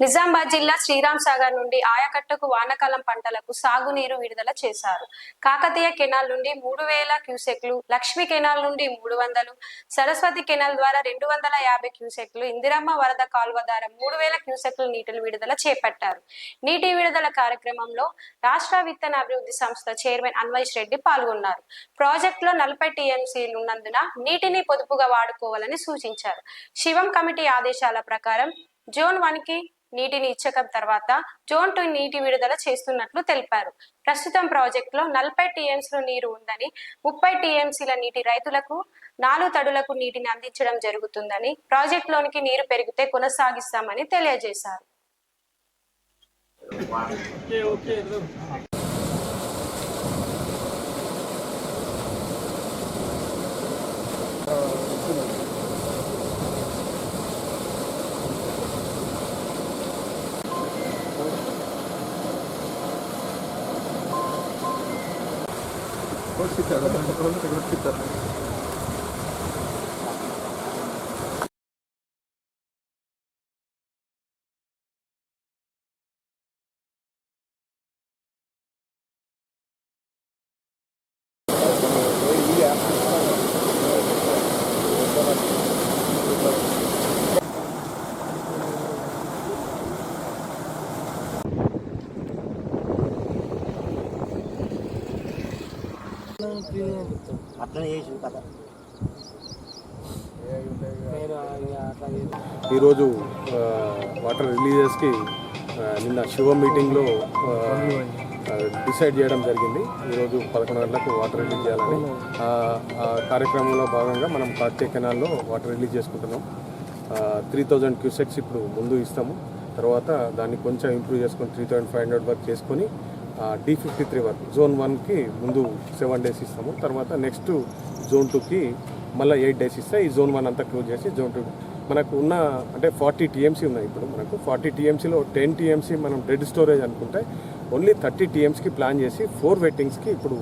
నిజామాబాద్ జిల్లా శ్రీరామ్ సాగర్ నుండి ఆయకట్టకు వానకాలం పంటలకు సాగునీరు విడుదల చేశారు. కాకతీయ కెనాల్ నుండి మూడు వేల క్యూసెక్లు లక్ష్మీ కెనాల్ నుండి మూడు వందలు సరస్వతి కెనాల్ ద్వారా రెండు వందల యాభై క్యూసెక్లు ఇందిరమ్మ వరద కాల్వ ద్వారా మూడు వేల క్యూసెక్లు నీటిని విడుదల చేపట్టారు. నీటి విడుదల కార్యక్రమంలో రాష్ట్ర విత్తన అభివృద్ధి సంస్థ చైర్మన్ అన్వైష్ రెడ్డి పాల్గొన్నారు. ప్రాజెక్టులో నలభై టీఎంసీలు ఉన్నందున నీటిని పొదుపుగా వాడుకోవాలని సూచించారు. శివం కమిటీ ఆదేశాల ప్రకారం జోన్ వన్కి నీటిని ఇచ్చకం తర్వాత జోన్ టూ నీటి విడుదల చేస్తున్నట్లు తెలిపారు. ప్రస్తుతం ప్రాజెక్టులో నలభై టీఎంసీల నీరు ఉందని ముప్పై టీఎంసీల నీటి రైతులకు నాలుగు తడులకు నీటిని అందించడం జరుగుతుందని ప్రాజెక్టులోనికి నీరు పెరిగితే కొనసాగిస్తామని తెలియజేశారు. Korkut ya. Korkut. అట్లనే చేసి కదా ఈరోజు వాటర్ రిలీజెస్కి నిన్న శివ మీటింగ్లో డిసైడ్ చేయడం జరిగింది. ఈరోజు పదకొండు గంటలకు వాటర్ రిలీజ్ చేయాలని. ఆ, ఆ కార్యక్రమంలో భాగంగా మనం కార్తీక కెనాల్లో వాటర్ రిలీజ్ చేసుకుంటున్నాం. త్రీ థౌజండ్ క్యూసెక్స్ ఇప్పుడు ముందు ఇస్తాము. తర్వాత దాన్ని కొంచెం ఇంప్రూవ్ చేసుకొని త్రీ థౌజండ్ ఫైవ్ హండ్రెడ్ వరకు చేసుకొని డి ఫిఫ్టీ త్రీ వరకు. జోన్ వన్కి ముందు సెవెన్ డేస్ ఇస్తాము. తర్వాత నెక్స్ట్ జోన్ టూకి మళ్ళీ ఎయిట్ డేస్ ఇస్తే ఈ జోన్ వన్ అంతా క్లోజ్ చేసి జోన్ టూ మనకు ఉన్న అంటే ఫార్టీ టీఎంసీ ఉన్నాయి ఇప్పుడు. మనకు ఫార్టీ టీఎంసీలో టెన్ టీఎంసీ మనం డెడ్ స్టోరేజ్ అనుకుంటే ఓన్లీ థర్టీ టీఎంసీకి ప్లాన్ చేసి ఫోర్ వెయిటింగ్స్కి ఇప్పుడు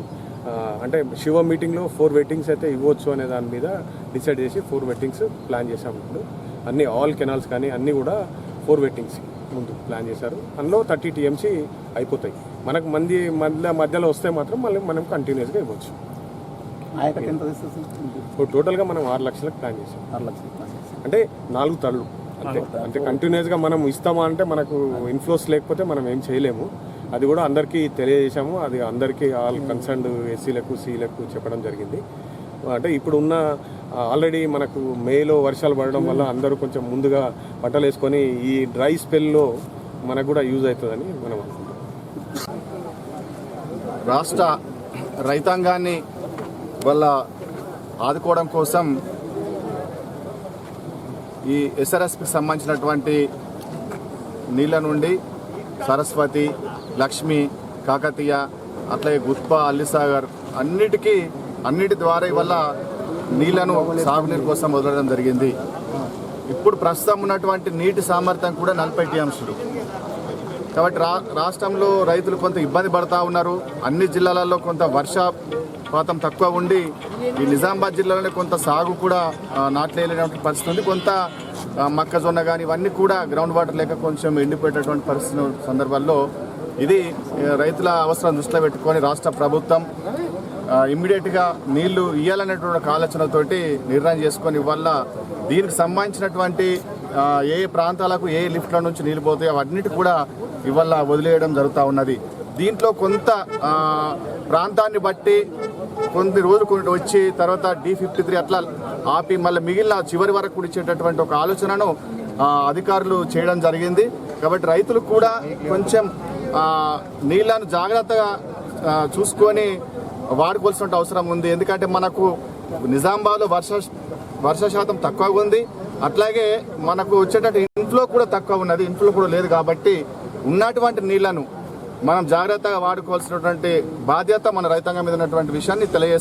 అంటే శివ మీటింగ్లో ఫోర్ వెయిటింగ్స్ అయితే ఇవ్వచ్చు అనే దాని మీద డిసైడ్ చేసి ఫోర్ వెయిటింగ్స్ ప్లాన్ చేసాము ఇప్పుడు. అన్ని ఆల్ కెనాల్స్ కానీ అన్నీ కూడా ఫోర్ వెయిటింగ్స్ ముందు ప్లాన్ చేశారు. అందులో థర్టీ టీఎంసీ అయిపోతాయి. మనకు మంది మధ్య మధ్యలో వస్తే మాత్రం మళ్ళీ మనం కంటిన్యూస్గా ఇవ్వచ్చు. ఇప్పుడు టోటల్గా మనం ఆరు లక్షలకు ప్లాన్ చేసాం. ఆరు లక్షలు. అంటే నాలుగు తళ్ళు. అంతే. అంటే కంటిన్యూస్గా మనం ఇస్తామా అంటే మనకు ఇన్ఫ్లోస్ లేకపోతే మనం ఏం చేయలేము. అది కూడా అందరికీ తెలియజేశాము. అది అందరికీ ఆల్ కన్సర్న్డ్ ఎస్సీలకు సీలకు చెప్పడం జరిగింది. అంటే ఇప్పుడు ఉన్న ఆల్రెడీ మనకు మేలో వర్షాలు పడడం వల్ల అందరూ కొంచెం ముందుగా పంటలు వేసుకొని ఈ డ్రై స్పెల్లో మనకు కూడా యూజ్ అవుతుందని మనం అనుకుంటాం రాష్ట్ర రైతాంగాన్ని వాళ్ళ ఆదుకోవడం కోసం ఈ ఎస్ఆర్ఎస్కి సంబంధించినటువంటి నీళ్ళ నుండి సరస్వతి లక్ష్మి కాకతీయ అట్లాగే గుత్ప అల్లిసాగర్ అన్నిటికీ అన్నిటి ద్వారా వల్ల నీళ్ళను సాగునీరు కోసం వదలడం జరిగింది. ఇప్పుడు ప్రస్తుతం ఉన్నటువంటి నీటి సామర్థ్యం కూడా నలభై టీఎంసీలు కాబట్టి రా రాష్ట్రంలో రైతులు కొంత ఇబ్బంది పడతా ఉన్నారు. అన్ని జిల్లాలలో కొంత వర్షపాతం తక్కువ ఉండి ఈ నిజామాబాద్ జిల్లాలోనే కొంత సాగు కూడా ఆ, నాట్లేనటువంటి పరిస్థితి ఉంది. కొంత మక్కజొన్న మొక్కజొన్న కానీ ఇవన్నీ కూడా గ్రౌండ్ వాటర్ లేక కొంచెం ఎండిపోయేటటువంటి పరిస్థితి సందర్భాల్లో ఇది రైతుల అవసరం దృష్టిలో పెట్టుకొని రాష్ట్ర ప్రభుత్వం ఇమ్మీడియట్గా నీళ్ళు ఇవ్వాలనేటువంటి ఒక ఆలోచనతోటి నిర్ణయం చేసుకొని వల్ల దీనికి సంబంధించినటువంటి ఏ ప్రాంతాలకు ఏ లిఫ్ట్ల నుంచి నీళ్ళు పోతాయో? అవన్నిటి కూడా ఇవాళ వదిలేయడం జరుగుతూ ఉన్నది. దీంట్లో కొంత ప్రాంతాన్ని బట్టి కొన్ని రోజులు కొన్ని వచ్చి తర్వాత డి ఫిఫ్టీ త్రీ అట్లా ఆపి మళ్ళీ మిగిలిన చివరి వరకు కూడా ఇచ్చేటటువంటి ఒక ఆలోచనను అధికారులు చేయడం జరిగింది. కాబట్టి రైతులు కూడా కొంచెం నీళ్ళను జాగ్రత్తగా చూసుకొని వాడుకోవాల్సిన అవసరం ఉంది. ఎందుకంటే మనకు నిజామాబాద్లో వర్ష వర్ష శాతం తక్కువగా ఉంది. అట్లాగే మనకు వచ్చేటట్టు ఇన్ఫ్లో కూడా తక్కువ ఉన్నది ఇన్ఫ్లో కూడా లేదు కాబట్టి ఉన్నటువంటి నీళ్ళను మనం జాగ్రత్తగా వాడుకోవాల్సినటువంటి బాధ్యత మన రైతాంగం మీద ఉన్నటువంటి విషయాన్ని తెలియజేస్తాం